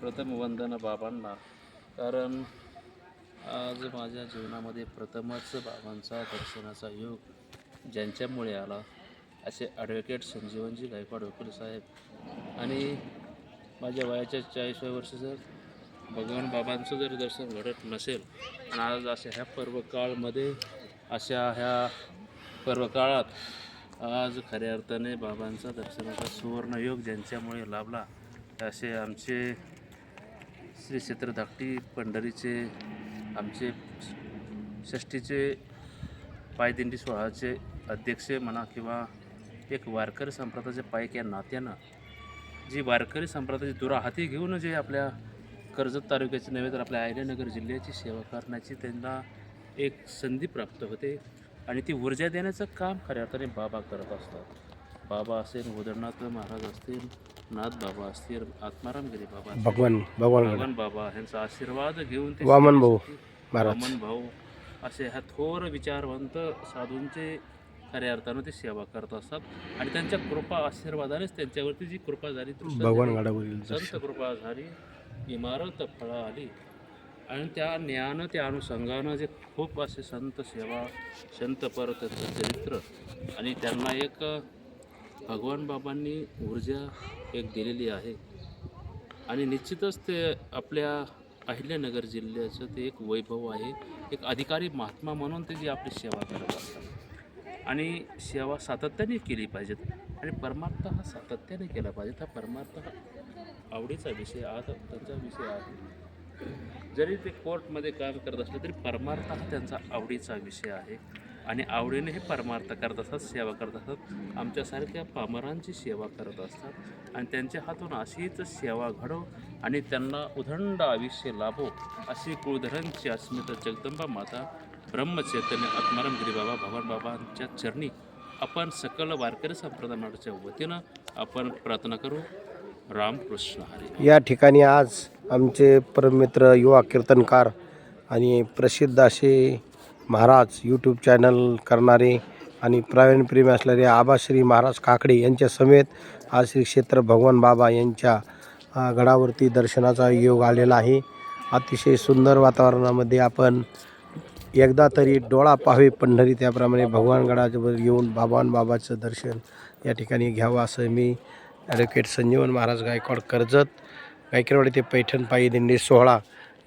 प्रथम वंदना बाबांना. कारण आज माझ्या जीवनामध्ये प्रथमच बाबांचा दर्शनाचा योग ज्यांच्यामुळे आला असे ॲडव्होकेट संजीवनजी गायकवाड वकील साहेब आणि माझ्या वयाच्या चाळीसव्या वर्षी जर भगवान बाबांचं जर दर्शन घडत नसेल आणि आज अशा ह्या पर्वकाळमध्ये अशा ह्या पर्वकाळात आज खऱ्या अर्थाने बाबांचा दर्शनाचा सुवर्ण योग ज्यांच्यामुळे लाभला असे आमचे श्री क्षेत्र धाकटी पंढरीचे आमचे षष्टीचे पायदिंडी सोहळाचे अध्यक्ष म्हणा किंवा एक वारकरी संप्रदायाचे पायक या नात्यानं जी वारकरी संप्रदायाची दुरा हाती घेऊन जे आपल्या कर्जत तालुक्याचे नव्हे तर आपल्या अहिल्यानगर जिल्ह्याची सेवा करण्याची त्यांना एक संधी प्राप्त होते आणि ती ऊर्जा देण्याचं काम खऱ्या अर्थाने बाबा करत असतात. बाबा असेल उदरनाथ महाराज असतील नाथ बाबा असतील आत्मारामगिरी बाबा असतील, भगवान भगवान भगवान बाबा यांचा आशीर्वाद घेऊन ते वामन भाऊ महाराज. वामन भाऊ असे ह्या थोर विचारवंत साधूंचे खऱ्या अर्थानं ते सेवा करत असतात. आणि त्यांच्या कृपा आशीर्वादानेच त्यांच्यावरती जी कृपा झाली दृष्ट भगवान गडावरील संत दर्शन कृपा झाली इमारत फळा आली. आणि त्या ज्ञान त्या अनुषंगानं जे खूप असे संत सेवा संत पर त्यांचं चरित्र. आणि त्यांना एक भगवान बाबांनी ऊर्जा एक दिलेली आहे. आणि निश्चितच ते आपल्या अहिल्यानगर जिल्ह्याचं ते एक वैभव आहे. एक अधिकारी महात्मा म्हणून ते जी आपली सेवा करत असतात. आणि सेवा सातत्याने केली पाहिजेत. आणि परमार्थ हा सातत्याने केला पाहिजे हा परमार्थ हा आवडीचा विषय आज त्यांचा विषय आहे. जरी ते कोर्टमध्ये काम करत असले तरी परमार्थ हा त्यांचा आवडीचा विषय आहे. आणि आवडीने हे परमार्थ करत असतात सेवा करत असतात. आमच्यासारख्या पामरांची सेवा करत असतात. आणि त्यांच्या हातून अशीच सेवा घडो आणि त्यांना उदंड आयुष्य लाभो अशी कुळधरांची अस्मिता जगदंबा माता ब्रह्मचैतन्य आत्माराम गिरीबाबा भवन बाबांच्या चरणी आपण सकल वारकरी संप्रदायाच्या वतीनं आपण प्रार्थना करू. रामकृष्ण हरी. या ठिकाणी आज आमचे परममित्र युवा कीर्तनकार आणि प्रसिद्ध असे महाराज यूट्यूब चॅनल करणारे आणि प्रावीण्यप्रेमी असणारे आबाश्री महाराज काकडे यांच्या समेत आज श्री क्षेत्र भगवान बाबा यांच्या गडावरती दर्शनाचा योग आलेला आहे. अतिशय सुंदर वातावरणामध्ये आपण एकदा तरी डोळा पाहावे पंढरी त्याप्रमाणे भगवान गडावर येऊन भगवान बाबाचं दर्शन या ठिकाणी घ्यावं असं मी ॲडव्होकेट संजीवन महाराज गायकवाड कर्जत गायकवाड ते पैठण पायी दिंडी सोहळा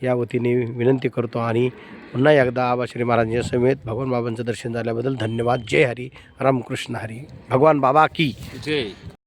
या वतीने विनंती करतो आणि पुन्हा एकदा आबाश्री महाराजांच्या समेत भगवान बाबांचं दर्शन झाल्याबद्दल धन्यवाद. जय हरी. रामकृष्ण हरी. भगवान बाबा की. जय.